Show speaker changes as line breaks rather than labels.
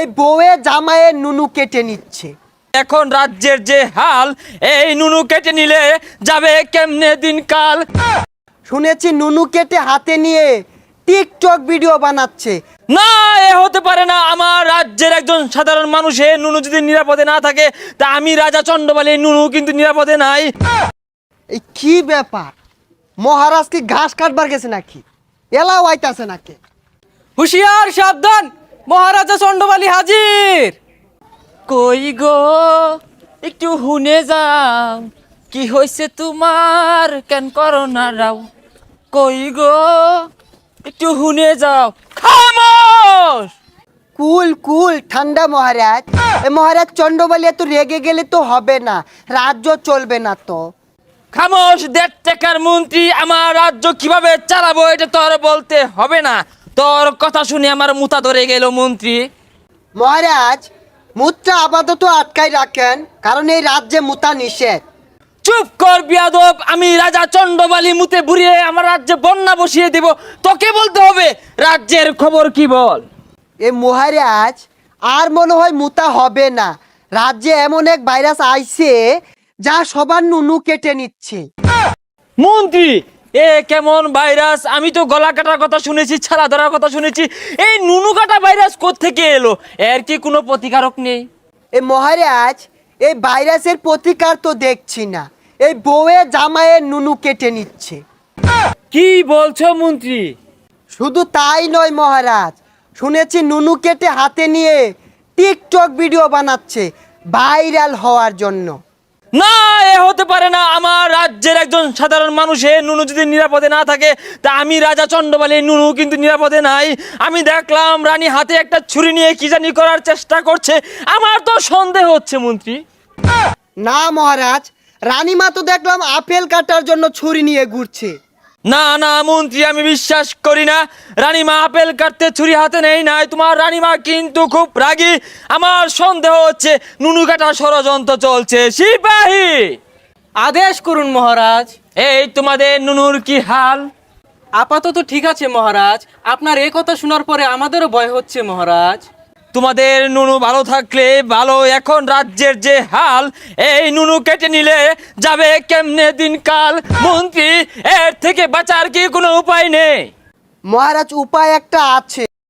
এই বউয়ে জামায়ে নুনু কেটে নিচ্ছে।
এখন রাজ্যের যে হাল এই নুনু কেটে নিলে যাবে কেমনে দিনকাল?
শুনেছি নুনু কেটে হাতে নিয়ে টিকটক ভিডিও বানাচ্ছে।
না এ হতে পারে না। আমার রাজ্যের একজন সাধারণ মানুষে নুনু যদি নিরাপদে না থাকে তা আমি রাজা চন্ডবালী নুনু কিন্তু নিরাপদে নাই।
এই কি ব্যাপার? মহারাজ কি ঘাস কাটবার গেছে নাকি? এলাও আইতাছে নাকি?
হুশিয়ার সাবধান! মহারাজা চন্ডবালী হাজির।
কই গো? একটু হুনে যাও। কি হয়েছে তোমার কেন করো না রাও? কই গো? একটু হুনে যাও। খামোশ!
কুল কুল ঠান্ডা মহারাজ। এ মহারাজ চন্ডবালি এত রেগে গেলে তো হবে না। রাজ্য চলবে না তো।
খামোশ দেড় টাকার মন্ত্রী আমার রাজ্য কীভাবে চালাবো এটা তো আর বলতে হবে না। তোর কথা শুনে আমার মুতা ধরে গেল মন্ত্রী।
মহারাজ মুদ্রা আপাতত আটকাই রাখেন কারণ এই রাজ্যে মুতা নিষেধ।
চুপ কর বিয়াদব আমি রাজা চন্ডবালি মুতে বুড়িয়ে আমার রাজ্যে বন্যা বসিয়ে দেব। তোকে বলতে হবে রাজ্যের খবর কি বল?
এ মহারাজ আর মনে হয় মুতা হবে না। রাজ্যে এমন এক ভাইরাস আইছে যা সবার নুনু কেটে নিচ্ছে।
মন্ত্রী এ কেমন ভাইরাস? আমি তো গলা কাটার কথা শুনেছি ছাড়া ধরার কথা শুনেছি। এই নুনু কাটা ভাইরাস থেকে এলো? এর কি কোনো প্রতিকারক নেই?
এ মহারাজ এই ভাইরাসের প্রতিকার তো দেখছি না। এই বউয়ে জামায়ে নুনু কেটে নিচ্ছে।
কি বলছো মন্ত্রী?
শুধু তাই নয় মহারাজ শুনেছি নুনু কেটে হাতে নিয়ে টিকটক ভিডিও বানাচ্ছে ভাইরাল হওয়ার জন্য।
না, এ হতে পারে না। আমার রাজ্যের একজন সাধারণ মানুষে নুনু যদি নিরাপদে না থাকে, তা আমি রাজা চন্ডবালী নুনু কিন্তু নিরাপদে নাই। আমি দেখলাম রানী হাতে একটা ছুরি নিয়ে কি জানি করার চেষ্টা করছে। আমার তো সন্দেহ হচ্ছে, মন্ত্রী।
না, মহারাজ, রানীমা তো দেখলাম আপেল কাটার জন্য ছুরি নিয়ে ঘুরছে।
না না মন্ত্রী আমি বিশ্বাস করি না। রানীমা আপেল কাটতে ছুরি হাতে নেই নাই। তোমার রানীমা কিন্তু খুব রাগী। আমার সন্দেহ হচ্ছে নুনু কাটা ষড়যন্ত্র চলছে। সিপাহী!
আদেশ করুন মহারাজ।
এই তোমাদের নুনুর কি হাল?
আপাতত ঠিক আছে মহারাজ। আপনার এ কথা শোনার পরে আমাদেরও ভয় হচ্ছে মহারাজ।
তোমাদের নুনু ভালো থাকলে ভালো, এখন রাজ্যের যে হাল, এই নুনু কেটে নিলে যাবে কেমনে দিনকাল? মন্ত্রী, এর থেকে বাঁচার কি কোনো উপায় নেই?
মহারাজ, উপায় একটা আছে।